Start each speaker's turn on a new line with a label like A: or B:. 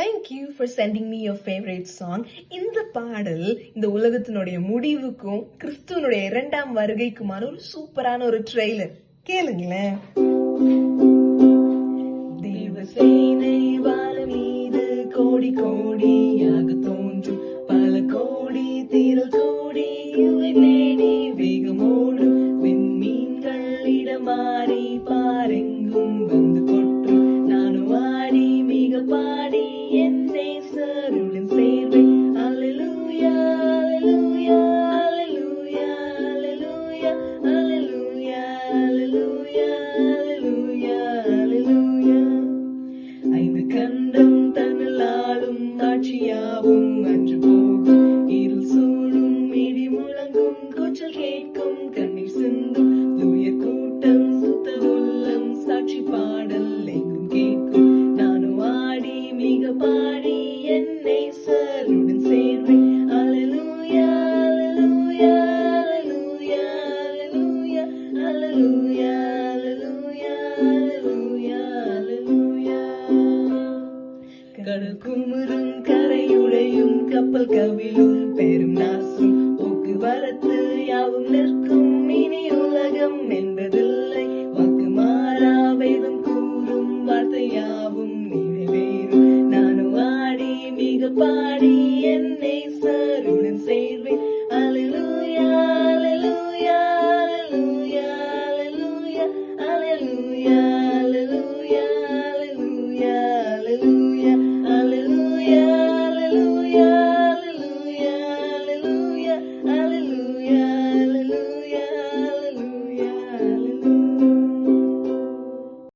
A: Thank you for sending me your favourite song இந்த பாடல் இந்த உலகத்தினுடைய முடிவுக்கும் கிறிஸ்துவனுடைய இரண்டாம் வருகைக்குமான ஒரு சூப்பரான ஒரு ட்ரெய்லர் கேளுங்களேன். தேவசேனை வாழ மீது கோடி கோடியாக தோன்றும். பல கோடி தீரல் கண்டம் தன்னலாலும் ஆட்சியாவும் அன்று போகும். இருள் சூழும் இடி முழங்கும் கூச்சல் கேட்கும் கண்ணீர் சிந்தும் தூய கூட்டம் சுத்த உள்ளம் சாட்சி பாடல் எங்கும் கேட்கும். நானும் ஆடி மிக பாடி என்னை சருடன் சேர்வேன். கடல் குமுறும் கரையுடையும் கப்பல் கவிழும் பெரும் நாசும் போக்குவரத்து யாவும் நிற்கும் இனி உலகம் என்பதில்லை. வாக்கு மாறா வேதம் கூறும் வார்த்தை யாவும் நிறைவேறும். நானும் ஆடி மிக பாடி என்னை